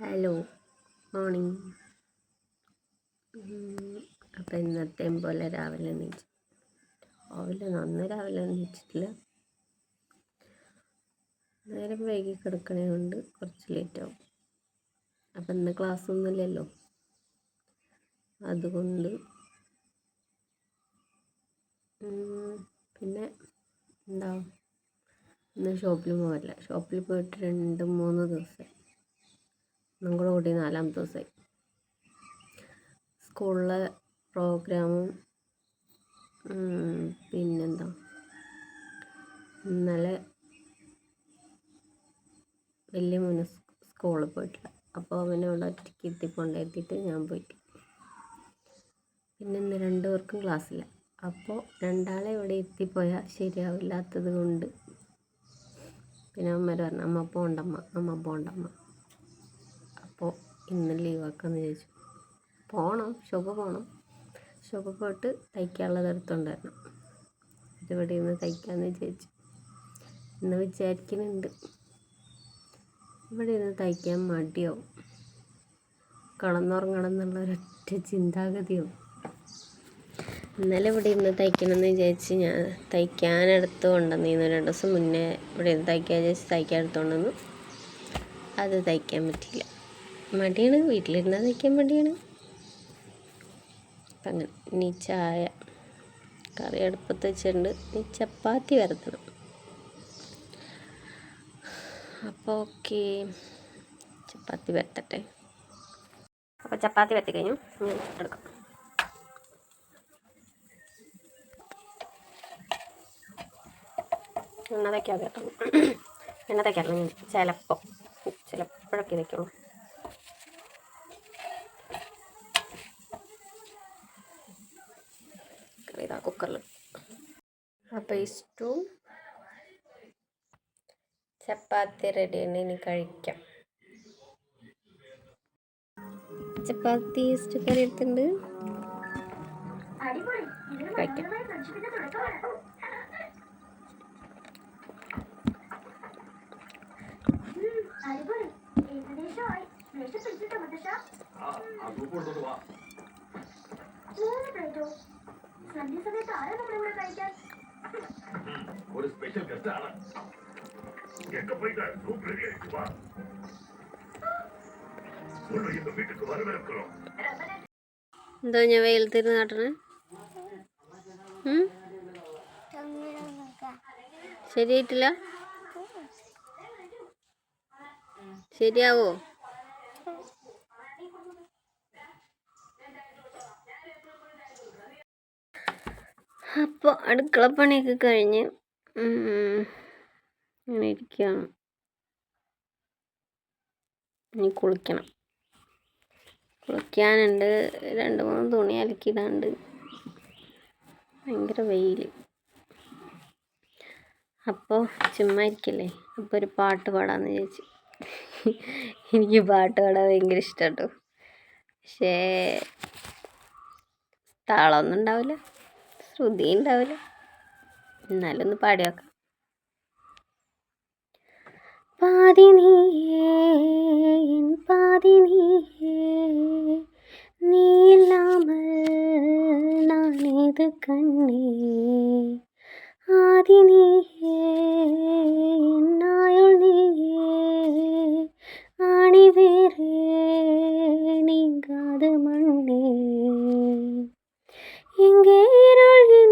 Hello morning അപ്പം ഇന്നത്തെയും പോലെ രാവിലെ എണീച്ചു. രാവിലെ നന്ന് രാവിലെ എണീച്ചിട്ടില്ല. നേരം വൈകി കിടക്കണേ കൊണ്ട് കുറച്ച് ലേറ്റാവും അപ്പം ഇന്ന് ക്ലാസ്സൊന്നുമില്ലല്ലോ അതുകൊണ്ട് പിന്നെ എന്താ? ഇന്ന് ഷോപ്പിൽ പോകില്ല ഷോപ്പിൽ പോയിട്ട് രണ്ട് മൂന്ന് ദിവസമായി ഒന്നും കൂടെ നാലാമത്തെ ദിവസമായി. സ്കൂളിലെ പ്രോഗ്രാമും പിന്നെന്താ? ഇന്നലെ വലിയ മോന് സ്കൂളിൽ പോയിട്ടില്ല. അപ്പോൾ അവനെ അവിടെ ഒറ്റയ്ക്ക് ഇരുത്തി കൊണ്ടെത്തിയിട്ട് ഞാൻ പോയിട്ട്. പിന്നെ ഇന്ന് രണ്ടു പേർക്കും ക്ലാസ്സില്ല. അപ്പോൾ രണ്ടാളെ ഇവിടെ എത്തിപ്പോയാൽ ശരിയാവില്ലാത്തത് കൊണ്ട്. പിന്നെ അമ്മ പറഞ്ഞു അമ്മ പോണ്ടമ്മ അമ്മ പോണ്ടമ്മ. അപ്പോൾ ഇന്ന് ലീവാക്കാമെന്ന് ചോദിച്ചു പോകണം ഷോപ്പ് പോകണം ഷോപ്പ് പോയിട്ട് തയ്ക്കാനുള്ളത് എടുത്തുകൊണ്ട് വരണം ഇവിടെ ഇരുന്ന് തയ്ക്കാമെന്ന് വിചാരിച്ചു. ഇന്ന് വിചാരിക്കുന്നുണ്ട് ഇവിടെ ഇന്ന് തയ്ക്കാൻ മടിയാവും. കിടന്നുറങ്ങണം എന്നുള്ള ഒരൊറ്റ ചിന്താഗതിയാവും. ഇന്നലെ ഇവിടെ ഇന്ന് തയ്ക്കണമെന്ന് വിചാരിച്ച് ഞാൻ തയ്ക്കാൻ എടുത്ത് കൊണ്ടുവന്നിരുന്നു. രണ്ട് ദിവസം മുന്നേ ഇവിടെ ഇരുന്ന് തയ്ക്കാൻ വിചാരിച്ച് തയ്ക്കാൻ എടുത്തുകൊണ്ടുവന്നു അത് തയ്ക്കാൻ പറ്റിയില്ല. മടിയാണ് വീട്ടിലിരുന്നാൽ തയ്ക്കാൻ മടിയാണ്. അപ്പം അങ്ങനെ ഇനി ചായ കറി അടുപ്പത്ത് വെച്ചിട്ടുണ്ട്. ഇനി ചപ്പാത്തി വരത്തണം. അപ്പോൾ ഓക്കെ. ചപ്പാത്തി വരത്തട്ടെ. അപ്പോൾ ചപ്പാത്തി വരത്തി കഴിഞ്ഞു. എടുക്കാം. എണ്ണ തയ്ക്കാതെ കേട്ടോ എണ്ണ തയ്ക്കാറില്ല ഞാൻ ചിലപ്പോൾ ചിലപ്പോഴൊക്കെ തയ്ക്കുള്ളൂ ഇതാ കുക്കറിൽ അപ്പോൾ ഇഷ്ടവും ചപ്പാത്തി റെഡിയാണ് ഇനി കഴിക്കാം. ചപ്പാത്തി ഇഷ്ട കറി എടുത്തിട്ടുണ്ട്. കഴിക്കാം. ഏകദേശമായി മൂന്ന് പ്ലേറ്റോ ഒരു സ്പെഷ്യൽ ഗസ്റ്റ് ആണ്. എന്തോ ഞാൻ വെയിലത്തിരുന്ന് കാട്ടണേ? ശരിയായിട്ടില്ല? ശരിയാവോ? അപ്പോൾ അടുക്കളപ്പണിയൊക്കെ കഴിഞ്ഞ് ഇങ്ങനെ ഇരിക്കുകയാണ് ഇനി കുളിക്കണം. കുളിക്കാനുണ്ട്. രണ്ട് മൂന്ന് തുണി അലക്കിയിടാണ്ട് ഭയങ്കര വെയിൽ അപ്പോൾ ചുമ്മാ ഇരിക്കല്ലേ? അപ്പോൾ ഒരു പാട്ട് പാടാമെന്ന് ചോദിച്ചു എനിക്ക് പാട്ട് പാടാൻ ഭയങ്കര ഇഷ്ടം കേട്ടോ പക്ഷേ താളമൊന്നും ഉണ്ടാവില്ല. ശ്രുതി ഉണ്ടാവില്ല എന്നാലും ഒന്ന് പാടി നോക്കാം. പാതി നീ പാതി നീലാമൽ കണ്ണേ. ആദി നീയേ നായുൾ നീയേ ആണി മണ്ണേ. வேறே நீங்காது மண்ணே எங்கே இருள்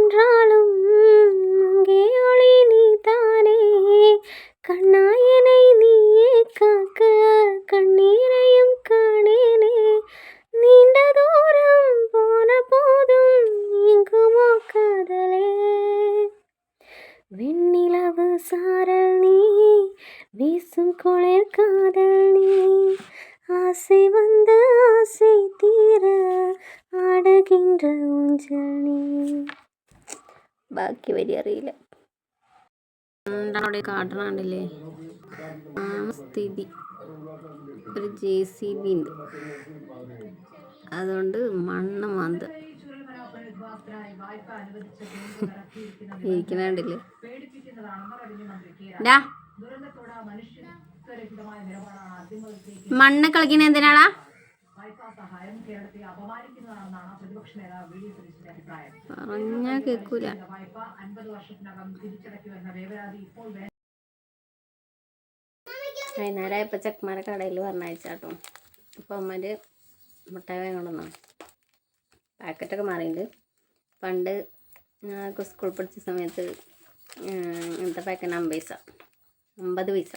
നീ ബാക്കി വരി അറിയില്ല. അവിടെ കാട്ടണുണ്ടല്ലേ ആ സ്ഥിതി. ഒരു ജെ സി ബി ഉണ്ട്. അതുകൊണ്ട് മണ്ണ് മാന്ത. ഇരിക്കണുണ്ടല്ലേ മണ്ണ് കളിക്കണ എന്തിനാടാ? പറഞ്ഞാ കേക്കൂല. ഇപ്പോൾ ആയപ്പോൾ ചെക്കന്മാരെ കടയിൽ പറഞ്ഞയച്ചാട്ടോ. അപ്പോൾ അമ്മര് മുട്ടായി വാങ്ങണമെന്നാണ് പാക്കറ്റൊക്കെ മാറിയിട്ടുണ്ട് പണ്ട് സ്കൂൾ പഠിച്ച സമയത്ത് ഇങ്ങനത്തെ പാക്കറ്റ് അമ്പത് പൈസ. അമ്പത് പൈസ.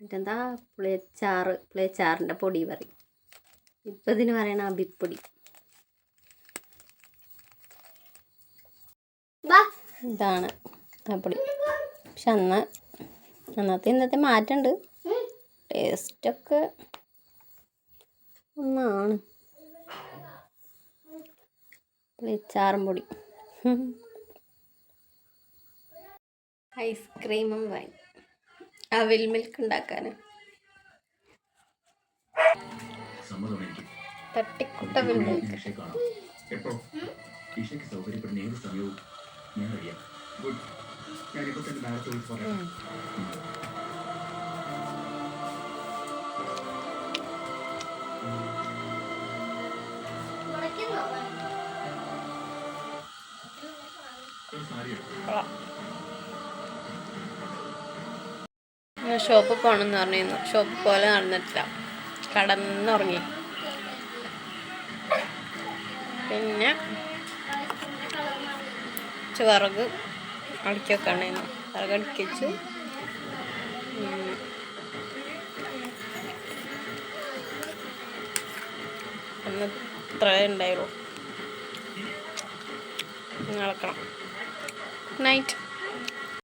മറ്റെന്താ? പുളിയച്ചാറ് പുളിയച്ചാറിന്റെ പൊടി പറയും. ഇപ്പം ഇതിന് പറയണ അബിപ്പൊടി. ഇതാണ് ആ പൊടി പക്ഷെ അന്ന് അന്നത്തെ ഇന്നത്തെ മാറ്റമുണ്ട് ടേസ്റ്റൊക്കെ ഒന്നാണ്. പുളിച്ചാറും പൊടി. ഐസ്ക്രീമും വാങ്ങി. അവിൽ മിൽക്ക് ഉണ്ടാക്കാൻ ആ എനിക്ക്. തട്ടിക്കുട്ട അവിൽ മിൽക്ക്. ഇഷയെ ഷോപ്പിൽ പോകണമെന്ന് പറഞ്ഞിരുന്നു. ഷോപ്പ് പോലെ നടന്നിട്ടില്ല. കടന്നുറങ്ങി. പിന്നെ വിറക് അടുക്കി വെക്കണ്ടായിരുന്നു വിറക് അടിക്കിച്ചു. അന്ന് ഇത്ര ഉണ്ടായുള്ളൂ. നടക്കണം നൈറ്റ്